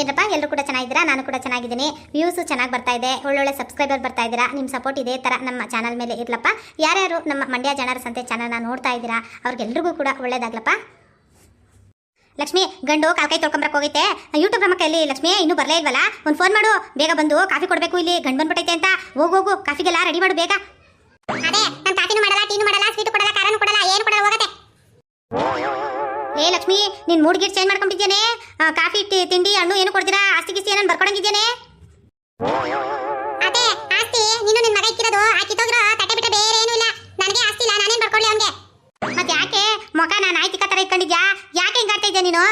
ಏನಪ್ಪ ಎಲ್ಲರೂ ಕೂಡ ಚೆನ್ನಾಗಿದ್ದೀರಾ? ನಾನು ಕೂಡ ಚೆನ್ನಾಗಿದ್ದೀನಿ. ವ್ಯೂಸು ಚೆನ್ನಾಗಿ ಬರ್ತಾ ಇದೆ. ಒಳ್ಳೊಳ್ಳೆ ಸಬ್ಸ್ಕ್ರೈಬರ್ ಬರ್ತಾ ಇದ್ದೀರಾ? ನಿಮ್ಮ ಸಪೋರ್ಟ್ ಇದೇ ಥರ ನಮ್ಮ ಚಾನಲ್ ಮೇಲೆ ಇರ್ಲಪ್ಪ. ಯಾರ್ಯಾರು ನಮ್ಮ ಮಂಡ್ಯ ಜನರ ಸಂತೆ ಚಾನಲ್ನ ನೋಡ್ತಾ ಇದ್ದೀರಾ, ಅವ್ರಿಗೆಲ್ರಿಗೂ ಕೂಡ ಒಳ್ಳೇದಾಗ್ಲಪ್ಪ. ಲಕ್ಷ್ಮಿ, ಗಂಡು ಕಾಲ್ ಕೈ ತೊಳ್ಕೊಂಬರಕ್ಕೆ ಹೋಗೈತೆ. ಯೂಟ್ಯೂಬ್ ನಮ್ಮ ಕೈಯಲ್ಲಿ ಲಕ್ಷ್ಮಿ, ಇನ್ನೂ ಬರಲೇ ಇಲ್ವಲ್ಲ? ಒಂದು ಫೋನ್ ಮಾಡು. ಬೇಗ ಬಂದು ಕಾಫಿ ಕೊಡಬೇಕು ಇಲ್ಲಿ. ಗಂಡು ಬಂದ್ಬಿಟ್ಟೈತೆ ಅಂತ. ಹೋಗೋಗು ಹೋಗು, ಕಾಫಿಗೆಲ್ಲ ರೆಡಿ ಮಾಡು ಬೇಗ. ಅದೇ, ನಾನು ಕಾಫಿನೂ ನಿನ್ ಮೂಡ್ ಗೀಟ್ ಚೇಂಜ್ ಮಾಡ್ಕೊಂಡಿದ್ದೇನೆ ಕಾಫಿ ಟಿ- ತಿಂಡಿ ಹಣ್ಣು ಏನು ಕೊಡ್ತೀರಾ? ಆಸ್ತಿ ಗಿಸ್ತಿ ಏನನ್ ಬರ್ಕೊಡಂಗಿದ್ದೇನೆ ಅದೇ ಆಸ್ತಿ. ನೀನು ನಿನ್ ಮಗ ಇಕ್ಕಿರೋದು. ಆ ಕಿತ್ತೋಗಿರೋ ತಟ್ಟೆ ಬಿಟ್ಟ ಬೇರೆ ಏನು ಇಲ್ಲ. ನನಗೆ ಆಸ್ತಿ ಇಲ್ಲ ನಾನೇನ್ ಬರ್ಕೊಳ್ಳಿ ಅವನ್ಗೆ? ಮತ್ತೆ ಯಾಕೆ? ಮೊಕ ನಾನು ಆಯ್ತಿಕ ತರ ಇಟ್ಕೊಂಡಿದ್ಯಾ? ಯಾಕೆ ಹಿಂಗ್ ಆಡ್ತಾ ಇದ್ಯಾ ನೀನು?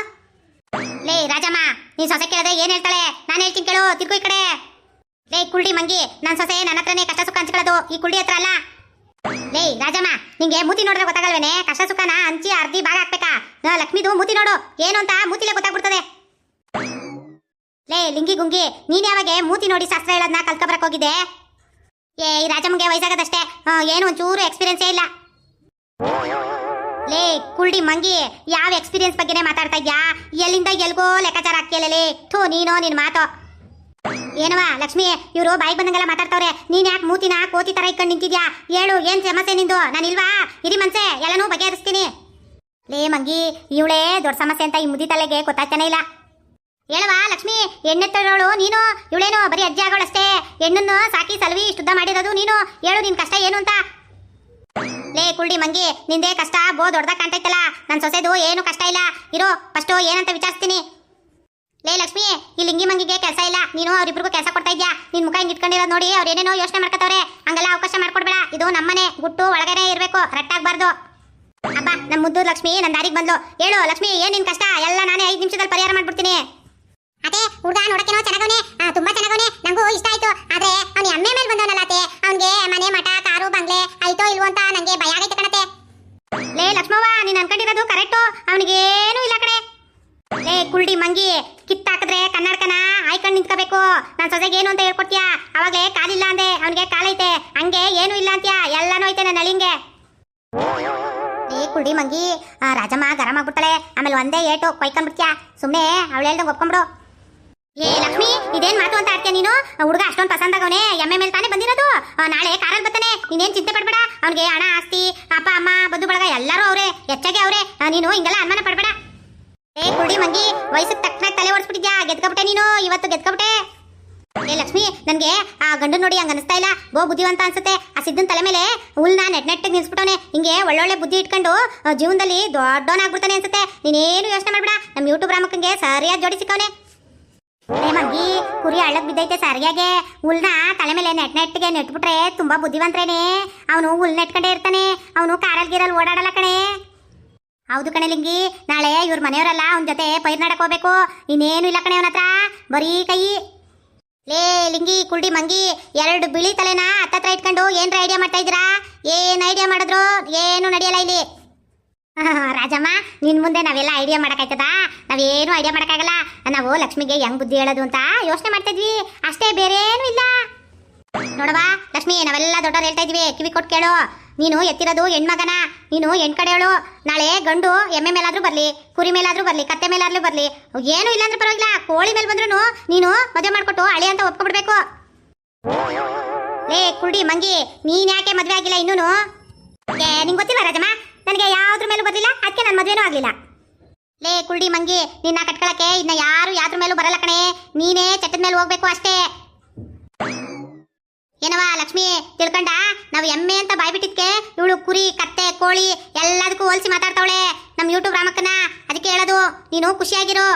ಲೇ ರಾಜಮ್ಮ ನೀನ್ ಸೊಸೆ ಕೇಳಿದ್ರೆ ಏನ್ ಹೇಳ್ತಾಳೆ? ನಾನು ಹೇಳ್ತೀನಿ ಕೇಳು ತಿರ್ಗು ಈ ಕಡೆ. ಲೇ ಕುಳ್ಳಿ ಮಂಗಿ ನನ್ನ ಸೊಸೆ ನನ್ನ ಹತ್ರನೇ ಕಷ್ಟ ಸುಖ ಹಂಚ್ಕೊಳ್ಳೋದು. ಈ ಕುಳ್ಳಿ ಹತ್ರ ಅಲ್ಲ. ಲೇ, ರಾಜಮ್ಮ, ನಿಂಗೆ ಮೂತಿ ನೋಡಿದ್ರೆ ಗೊತ್ತಾಗಲ್ವೇನೆ? ಕಷ್ಟ ಸುಖನ ಹಂಚಿ ಅರ್ಧಿ ಭಾಗ ಹಾಕ್ಬೇಕಾ? ನಾ ಲಕ್ಷ್ಮಿದು ಮೂತಿ ನೋಡು. ಏನು ಅಂತ ಮೂತಿಲೇ ಗೊತ್ತಾಗ್ಬಿಡ್ತದೆ. ಲೇ, ಲಿಂಗಿ ಗುಂಗಿ, ನೀನ್ ಯಾವಾಗ ಮೂತಿ ನೋಡಿ ಶಾಸ್ತ್ರ ಹೇಳೋದನ್ನ ಕಲ್ತ್ಕೊಬರಕ್ ಹೋಗಿದ್ದೆ? ಏ, ಈ ರಾಜಮ್ಮಗೆ ವಯಸ್ಸಾಗದಷ್ಟೇ. ಏನು ಒಂಚೂರು ಎಕ್ಸ್ಪೀರಿಯನ್ಸೇ ಇಲ್ಲ. ಲೇ, ಕುಳ್ಳಿ ಮಂಗಿ, ಯಾವ ಎಕ್ಸ್ಪೀರಿಯನ್ಸ್ ಬಗ್ಗೆನೇ ಮಾತಾಡ್ತಾ ಇದ್ಯಾ? ಎಲ್ಲಿಂದ ಎಲ್ಗೋ ಲೆಕ್ಕಾಚಾರ ಹಾಕ್ಯಲೇ ಥೂ, ನೀನೋ ನಿನ್ ಮಾತು. ಏನವ ಲಕ್ಷ್ಮಿ, ಇವರು ಬಾಯಿ ಬಂದಂಗೆಲ್ಲ ಮಾತಾಡ್ತಾವ್ರೆ. ನೀನ್ ಯಾಕೆ ಮೂತಿನ ಕೋತಿ ತರ ಇಕ್ಕಂಡು ನಿಂತಿದ್ಯಾ? ಹೇಳು, ಏನ್ ಸಮಸ್ಯೆ ನಿಂದು? ನಾನು ಇಲ್ವಾ? ಇರಿ ಮನ್ಸೆ, ಎಲ್ಲನೂ ಬಗೆಹರಿಸ್ತೀನಿ. ಲೇ ಮಂಗಿ, ಇವಳೇ ದೊಡ್ಡ ಸಮಸ್ಯೆ ಅಂತ ಈ ಮುದಿ ತಲೆಗೆ ಗೊತ್ತಾಗ್ತಾನೆ ಇಲ್ಲ. ಹೇಳವಾ ಲಕ್ಷ್ಮಿ, ಎಣ್ಣೆ ತರೋಳು ನೀನು? ಇವಳೇನು ಬರೀ ಅಜ್ಜಿ ಆಗೋಳಷ್ಟೇ? ಹೆಣ್ಣನ್ನು ಸಾಕಿ ಸಲವಿ ಶುದ್ಧ ಮಾಡಿರೋದು ನೀನು? ಹೇಳು, ನಿನ್ ಕಷ್ಟ ಏನು ಅಂತ. ಲೇ ಕುಳ್ಳಿ ಮಂಗಿ, ನಿಂದೇ ಕಷ್ಟ, ಬೋ ದೊಡ್ಡದಾಗ ಕಾಣ್ತೈತಲ್ಲ ನನ್ ಸೊಸೆದು ಏನು ಕಷ್ಟ ಇಲ್ಲ. ಇರೋ, ಫಸ್ಟು ಏನಂತ ವಿಚಾರಿಸ್ತೀನಿ. ಲೇ ಲಕ್ಷ್ಮಿ, ಈ ಲಿಂಗಿ ಮಂಗಿಗೆ ಕೆಲಸ ಇಲ್ಲ. ನೀನು ಅವ್ರಿಬ್ರಿಗೂ ಕೆಲಸ ಕೊಡ್ತಾ ಇದ್ಯಾ? ನಿನ್ ಮುಖ ಹಿಂಗ್ ಇಟ್ಕೊಂಡಿರೋದು ನೋಡಿ ಅವ್ರು ಏನೇನೋ ಯೋಚನೆ ಮಾಡ್ಕೊತವ್ರೆ. ಹಂಗೆಲ್ಲ ಅವಕಾಶ ಮಾಡ್ಕೊಡ್ಬೇಡ. ಇದು ನಮ್ಮನೆ. ಗುಟ್ಟು ಒಳಗಡೆ ಇರಬೇಕು. ರಟ್ಟಾಗಬಾರ್ದು. ಅಬ್ಬ ನಮ್ಮ ಮುದ್ದು ಲಕ್ಷ್ಮಿ ನನ್ನ ದಾರಿಗೆ ಬಂದ್ಲು. ಹೇಳು, ಲಕ್ಷ್ಮಿ, ಏನ್ ನಿನ್ ಕಷ್ಟ? ಎಲ್ಲ ನಾನೇ ಐದು ನಿಮಿಷದಲ್ಲಿ ಪರಿಹಾರ ಮಾಡ್ಬಿಡ್ತೀನಿ. ಅದೇ ಹುಡುಗ ನೋಡಕ್ಕೇನೋ ಚೆನ್ನಾಗವನೆ. ತುಂಬಾ ಚೆನ್ನಾಗವನೆ. ನಂಗೂ ಇಷ್ಟ ಆಯ್ತು. ಆದ್ರೆ ಅವ್ನ ಎಮ್ಮೆ ಮೇಲೆ ಬಂದವನಲ್ಲ ಅತ್ತೆ. ಅವ್ನಿಗೆ ಮನೆ ಮಠ, ಕಾರು, ಬಂಗ್ಲೆ ಆಯ್ತೋ ಇಲ್ವೋ ಅಂತ ನಂಗೆ ಭಯ ಆಗೈತೆ ಕಣತೆ ಲೇ ಲಕ್ಷ್ಮವ್ವ, ನೀನ್ ಅನ್ಕೊಂಡಿರೋದು ಕರೆಕ್ಟು ಅವನಿಗೇನು ಇಲ್ಲ ಕಡೆ ಲೇ ಕುಳ್ಳಿ ಮಂಗಿ ಕನ್ನಡಕನ ಆಯ್ಕೊಂಡು ನಿಂತ್ಕೋಬೇಕು. ನನ್ನ ಸೊಸೆಗೆ ಏನು ಅಂತ ಹೇಳ್ಕೊಡ್ತೀಯಾ? ಅವಾಗಲೇ ಕಾಲಿಲ್ಲ ಅಂದೆ. ಅವನಿಗೆ ಕಾಲೈತೆ. ಹಂಗೆ ಏನು ಇಲ್ಲ ಅಂತ್ಯಾ? ಎಲ್ಲಾನು ಐತೆ ನನ್ನ ಅಳಿಂಗೆ. ಏ ಕುಡಿ ಮಂಗಿ ರಾಜಮ್ಮ ಗರಂ ಆಗ್ಬಿಡ್ತಾಳೆ. ಆಮೇಲೆ ಒಂದೇ ಏಟು ಕೊಯ್ಕೊಂಡ್ಬಿಡ್ತೀಯಾ? ಸುಮ್ಮನೆ ಅವಳು ಹೇಳ್ದಂಗೆ ಒಪ್ಕೊಂಬಿಡು. ಏ ಲಕ್ಷ್ಮಿ, ಇದೇನ್ ಮಾತು ಅಂತ ಆಡ್ತೀಯ ನೀನು? ಹುಡುಗ ಅಷ್ಟೊಂದು ಪಸಂದ್ ಆಗವನೆ ಎಮ್ಮೆ ಮೇಲೆ ತಾನೇ ಬಂದಿರೋದು. ನಾಳೆ ಕಾರಲ್ಲಿ ಬರ್ತಾನೆ. ನೀನೇನ್ ಚಿಂತೆ ಪಡಬೇಡ. ಅವ್ನಿಗೆ ಹಣ ಆಸ್ತಿ, ಅಪ್ಪ, ಅಮ್ಮ, ಬಂಧು ಬಳಗ ಎಲ್ಲರೂ ಅವರೇ. ಹೆಚ್ಚಾಗಿ ಅವರೇ. ನೀನು ಹಿಂಗೆಲ್ಲ ಅನುಮಾನ ಪಡ್ಬೇಡ. ಏ ಕುಡಿ ಮಂಗಿ ವಯಸ್ಸಿಗೆ ತಕ್ಕನಾಗಿ ತಲೆ ಓಡಿಸ್ಬಿಟ್ಟಿದ್ಯಾ ಗೆದ್ಕೊಬಿಟ್ಟೆ ನೀನು ಇವತ್ತು ಗೆದ್ಕೊಬಿಟ್ಟೆ? ಏ ಲಕ್ಷ್ಮಿ ನನಗೆ ಆ ಗಂಡು ನೋಡಿ ಹಂಗ ಅನಿಸ್ತಾ ಇಲ್ಲ. ಬೋ ಬುದ್ಧಿವಂತ ಅನ್ಸುತ್ತೆ. ಆ ಸಿದ್ದನ್ ತಲೆ ಮೇಲೆ ಹುಲ್ನ ನೆಟ್ ನೆಟ್ಟಿಗೆ ನಿಲ್ಸ್ಬಿಟ್ಟವನೆ. ಹಿಂಗೆ ಒಳ್ಳೊಳ್ಳೆ ಬುದ್ಧಿ ಇಟ್ಕೊಂಡು ಆ, ಜೀವನದಲ್ಲಿ ದೊಡ್ಡವನಾಗ್ಬಿಡ್ತಾನೆ ಅನ್ಸುತ್ತೆ. ನೀನೇನು ಯೋಚನೆ ಮಾಡ್ಬೇಡ. ನಮ್ಮ ಯೂಟ್ಯೂಬ್ ರಾಮಕ್ಕಂಗೆ ಸರಿಯಾಗಿ ಜೋಡಿ ಸಿಕ್ಕವನೆ. ಏ ಮಂಗಿ ಕುರಿ ಹಳ್ಳಕ್ ಬಿದ್ದೈತೆ ಸರಿಯಾಗೆ. ಹುಲ್ನ ತಲೆ ಮೇಲೆ ನೆಟ್ ನೆಟ್ಗೆ ನೆಟ್ಬಿಟ್ರೆ ತುಂಬಾ ಬುದ್ಧಿವಂತರೇನೆ. ಅವನು ಹುಲ್ ನೆಟ್ಕೊಂಡೇ ಇರ್ತಾನೆ. ಅವನು ಕಾರಲ್ ಗೀರಲ್ಲಿ ಓಡಾಡಲ್ಲ ಕಣೆ. ಹೌದು ಕಣೆ ಲಿಂಗಿ. ನಾಳೆ ಇವ್ರ ಮನೆಯವರಲ್ಲ ಅವನ ಜೊತೆ ಪೈರ್ ನಡಕ್ ಹೋಗ್ಬೇಕು. ಇನ್ನೇನು ಇಲ್ಲ ಕಣೆ ಅವನತ್ರ ಬರೀ ಕೈ. ಲೇ ಲಿಂಗಿ, ಕುಲ್ಡಿ ಮಂಗಿ, ಎರಡು ಬಿಳಿ ತಲೆನ ಹತ್ತತ್ರ ಇಟ್ಕೊಂಡು ಏನ್ರ ಐಡಿಯಾ ಮಾಡ್ತಾ ಇದ್ದೀರಾ? ಏನ್ ಐಡಿಯಾ ಮಾಡಿದ್ರು? ಏನು ನಡೆಯಲ್ಲ ಇಲ್ಲಿ. ರಾಜಮ್ಮ, ನಿನ್ ಮುಂದೆ ನಾವೆಲ್ಲ ಐಡಿಯಾ ಮಾಡಕ್ಕಾಯ್ತದ? ನಾವೇನು ಐಡಿಯಾ ಮಾಡಕ್ಕಾಗಲ್ಲ. ನಾವು ಲಕ್ಷ್ಮಿಗೆ ಹೆಂಗ್ ಬುದ್ಧಿ ಹೇಳೋದು ಅಂತ ಯೋಚನೆ ಮಾಡ್ತಾ ಇದ್ವಿ. ಅಷ್ಟೇ ಬೇರೆ ಏನು ಇಲ್ಲ. ನೋಡವಾ ಲಕ್ಷ್ಮಿ, ನಾವೆಲ್ಲ ದೊಡ್ಡವ್ರು ಹೇಳ್ತಾ ಇದ್ವಿ. ಕಿವಿ ಕೊಟ್ಟು ಕೇಳು. ನೀನು ಎತ್ತಿರೋದು ಹೆಣ್ಮಗನ? ನೀನು ಹೆಣ್ ನಾಳೆ ಗಂಡು ಎಮ್ಮೆ ಮೇಲಾದ್ರೂ ಬರ್ಲಿ, ಕುರಿ ಮೇಲಾದ್ರೂ ಬರ್ಲಿ, ಕತ್ತೆ ಮೇಲಾದ್ರೂ ಬರ್ಲಿ. ಏನು ಇಲ್ಲಾಂದ್ರೆ ಪರವಾಗಿಲ್ಲ, ಕೋಳಿ ಮೇಲೆ ಬಂದ್ರೂ ನೀನು ಮದುವೆ ಮಾಡಿಕೊಟ್ಟು ಹಳೆ ಅಂತ ಒಪ್ಕೊಬಿಡ್ಬೇಕು. ಲೇ ಕುಡಿ ಮಂಗಿ, ನೀನ್ ಯಾಕೆ ಮದ್ವೆ ಆಗಿಲ್ಲ ಇನ್ನೂನು? ಏ, ನಿಂಗೆ ಗೊತ್ತಿಲ್ಲ ರಾಜಮ್ಮ? ನನಗೆ ಯಾವ್ದ್ರ ಮೇಲೂ ಬರಲಿಲ್ಲ ಅದಕ್ಕೆ ನನ್ನ ಮದುವೆನೂ ಆಗಲಿಲ್ಲ. ಲೇ, ಕುರುಡಿ, ಮಂಗಿ, ನಿನ್ನ ಕಟ್ಕೊಳಕ್ಕೆ ಇನ್ನ ಯಾರು ಯಾವ್ದ್ರ ಮೇಲೂ ಬರಲ್ಲ ಕಣೆ. ನೀನೇ ಚಟ್ಟದ ಮೇಲೆ ಹೋಗ್ಬೇಕು ಅಷ್ಟೇ. ಏನವ ಲಕ್ಷ್ಮಿ, ತಿಳ್ಕೊಂಡ? ನಾವು ಎಮ್ಮೆ ಅಂತ ಬಾಯ್ಬಿಟ್ಟಿದ್ಕೆ. ಇವಳು ಕುರಿ, ಕತ್ತೆ, ಕೋಳಿ ಎಲ್ಲದಕ್ಕೂ ಹೋಲಿಸಿ ಮಾತಾಡ್ತಾವಳೆ. ನಮ್ಮ ಯೂಟ್ಯೂಬ್ ರಾಮಕ್ಕನ. ಅದಕ್ಕೆ ಹೇಳೋದು, ನೀನು ಖುಷಿಯಾಗಿರು.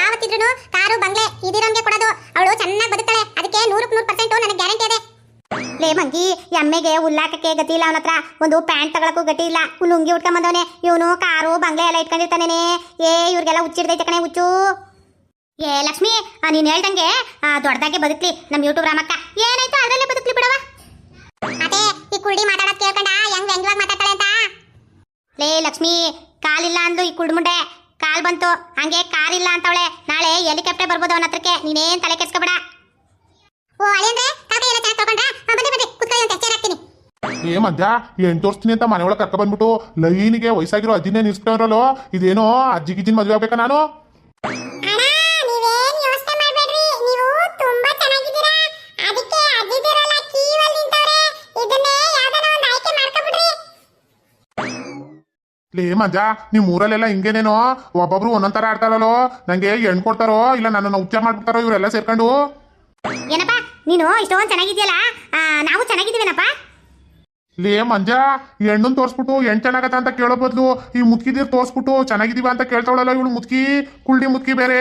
ಯಾವತ್ತಿದ್ರು ಕಾರು, ಬಂಗ್ಲೆ ಇದಿರೋನ್ಗೆ ಕೊಡೋದು. ಅವಳು ಚೆನ್ನಾಗಿ ಬದುಕ್ತಾಳೆ. ಅದಕ್ಕೆ ನೂರಕ್ಕೆ ನೂರು ಪರ್ಸೆಂಟ್ ನನಗೆ ಗ್ಯಾರಂಟಿ ಮಂಗಿ ಎಮ್ಮೆಗೆ ಉಲ್ಲಾಕಕ್ಕೆ ಗತಿ ಇಲ್ಲ ಅವನತ್ರ. ಒಂದು ಪ್ಯಾಂಟ್ ತಗೊಳಕ್ಕೂ ಗತಿ ಇಲ್ಲ. ಲುಂಗಿ ಬಂದವನೆ. ಇವನು ಕಾರು, ಬಂಗ್ಲೆ ಎಲ್ಲ ಇಟ್ಕೊಂಡಿರ್ತಾನೇನೆ. ಏ, ಇವ್ರಿಗೆಲ್ಲ ಹುಚ್ಚಿಡ್ದೈತೆ ಕಣೆ ಹುಚ್ಚು. ಏ ಲಕ್ಷ್ಮಿ ನೀನು ನೀನ್ ಹೇಳ್ದಂಗೆ ದೊಡ್ಡದಾಗೆ ಬದುಕ್ಲಿ ನಮ್ ಯೂಟ್ಯೂಬ್ ರಾಮಕ್ಕ. ಏನಾಯ್ತು? ಅದರಲ್ಲೇ ಬದುಕ್ಲಿ ಬಿಡವ ಅದೇ ಈ ಕುಡಿ ಮಾತಾಡೋದು ಕೇಳ್ಕೊಂಡ ಹೆಂಗ್ ವ್ಯಂಗ್ಯವಾಗಿ ಮಾತಾಡ್ತಾಳೆ ಅಂತ? ಲೇ ಲಕ್ಷ್ಮಿ ಕಾಲಿಲ್ಲ ಅಂದ್ಲು ಈ ಕುಡ್ಮುಂಡೆ. ಕಾಲ್ ಬಂತು. ಹಂಗೆ ಕಾಲಿಲ್ಲ ಅಂತವಳೆ. ನಾಳೆ ಹೆಲಿಕಾಪ್ಟರ್ ಬರ್ಬೋದು ಅವನ ಹತ್ರಕ್ಕೆ. ನೀನೇನ್ ತಲೆ ಕೆಡ್ಸ್ಕೊಬೇಡ. ಓ ಅಳಿಯಂದ್ರೆ ಕಾಕ ಎಲ್ಲ ಚೆನ್ನಾಗಿ ತಗೊಂಡ್ರಾ? ಬನ್ನಿ ಬನ್ನಿ ಕುತ್ಕೊಳ್ಳಿ ಅಂತ ಚೇರ್ ಹಾಕ್ತೀನಿ. ಏ ಮಧ್ಯ ಏನ್ ತೋರಿಸ್ತೀನಿ ಅಂತ ಮನೆ ಒಳಗೆ ಕರ್ಕ ಬಂದ್ಬಿಟ್ಟು ಲೈನಿಗೆ ವಯಸ್ಸಾಗಿರೋ ಅಜ್ಜಿನೇ ನಿಲ್ಸ್ಕೊಂಡ್ರಲ್ಲೋ ಇದೇನೋ ಅಜ್ಜಿ ಗಿಜ್ಜಿನ ಮದ್ವೆ ಆಗ್ಬೇಕಾ ನಾನು? ಲೇ ಮಂಜ ನಿಮ್ ಊರಲ್ಲೆಲ್ಲ ಹಿಂಗೇನೇನೋ? ಒಬ್ಬೊಬ್ರು ಒಂದೊಂದ್ ತರ ಆಡ್ತಾರಲ್ಲೋ? ನಂಗೆ ಹೆಣ್ ಕೊಡ್ತಾರೋ? ಇಲ್ಲ ನನ್ನನ್ನು ಉಚ್ಚ ಮಾಡ್ಬಿಡ್ತಾರೋ ಇವರೆಲ್ಲ ಸೇರ್ಕೊಂಡು? ಏನಪ್ಪ ನೀನು ಇಷ್ಟೊಂದು ಚೆನ್ನಾಗಿದ್ಯಲ್ಲ? ನಾವು ಚೆನ್ನಾಗಿದ್ದೀವೇನಪ್ಪ? ಲೇ ಮಂಜ ಹೆಣ್ಣನ್ ತೋರ್ಸ್ಬಿಟ್ಟು ಹೆಣ್ ಚೆನ್ನಾಗತ್ತ ಅಂತ ಕೇಳೋ ಬದಲು ಈ ಮುದ್ಕಿದೀರ್ ತೋರ್ಸ್ಬಿಟ್ಟು ಚೆನ್ನಾಗಿದೀವ ಅಂತ ಕೇಳ್ತಾವಳಲ್ಲ ಇವಳು ಮುದ್ಕಿ ಕುಳ್ಳಿ ಮುದ್ಕಿ ಬೇರೆ.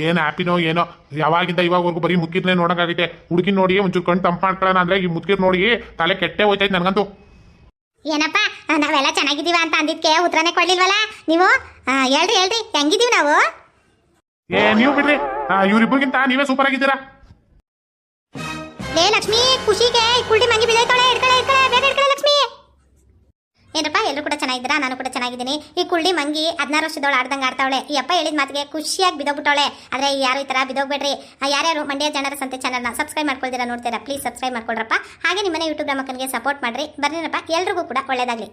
ಏನ್ ಹ್ಯಾಪಿನೋ ಏನೋ ಯಾವಾಗಿಂದ ಇವಾಗವರೆಗೂ ಬರೀ ಮುಕ್ಕಿದ್ನೇ ನೋಡೋಕ್ಕಾಗೈತೆ ಹುಡುಗಿ ನೋಡಿ ಒಂಚೂರು ಕಣ್ ತಂಪು ಮಾಡ್ಕೊಳ್ಳೋಣ ಅಂದ್ರೆ ಈ ಮುದ್ಕಿರ್ ನೋಡಿ ತಲೆ ಕೆಟ್ಟೆ ಹೋಯ್ತೈತೆ ನನಗಂತೂ. ಏನಪ್ಪ ನಾವೆಲ್ಲ ಚೆನ್ನಾಗಿದ್ದೀವ ಅಂತ ಅಂದಿದ್ಕೆ ಉತ್ತರನೇ ಕೊಡ್ಲಿಲ್ವಲ್ಲ? ನೀವು ಹೇಳ್ರಿ ಹೇಳ್ರಿ ಹೆಂಗಿದೀವಿ ನಾವು? ಏ ನೀವು ಬಿಡ್ರಿ. ಇವ್ರಿಬ್ರಿಗಿಂತ ನೀವೇ ಸೂಪರ್ ಆಗಿದ್ದೀರಾ? ಲೇ ಲಕ್ಷ್ಮಿ ಖುಷಿಗೆ ಕುಳ್ಳಿ ಮಂಗಿ ಬಿದ್ದೈತೋಳೆ ಇಡ್ಕಳೆ ಏನಪ್ಪ, ಎಲ್ಲರೂ ಕೂಡ ಚೆನ್ನಾಗಿದ್ದೀರಾ? ನಾನು ಕೂಡ ಚೆನ್ನಾಗಿದ್ದೀನಿ. ಈ ಕುಳ್ಳಿ ಮಂಗಿ ಹದಿನಾರು ವರ್ಷದವಳು, ಆಡ್ದಂಗೆ ಆಡ್ತಾವಳೆ. ಈ ಅಪ್ಪ ಹೇಳಿದ ಮಾತಿಗೆ ಖುಷಿಯಾಗಿ ಬಿದೋಗ್ಬಿಟ್ಟವಳೆ ಆದರೆ ಯಾರು ಈ ಥರ ಬಿದೋಗ್ಬೇಡ್ರಿ ಯಾರ್ಯಾರು ಮಂಡ್ಯ ಜನರ ಸಂತೆ ಚಾನಲ್ನ ಸಬ್ಸ್ಕ್ರೈಬ್ ಮಾಡ್ಕೊಳ್ತೀರಾ ನೋಡ್ತೀರಾ ಪ್ಲೀಸ್ ಸಬ್ಸ್ಕ್ರೈಬ್ ಮಾಡ್ಕೊಳ್ರಪ್ಪ ಹಾಗೆ ನಿಮ್ಮನೆ ಯೂಟ್ಯೂಬ್ ನಮ್ಮಕ್ಕನಿಗೆ ಸಪೋರ್ಟ್ ಮಾಡ್ರಿ. ಬರ್ರಿನಪ್ಪ ಎಲ್ರಿಗೂ ಕೂಡ ಒಳ್ಳೇದಾಗಲಿ.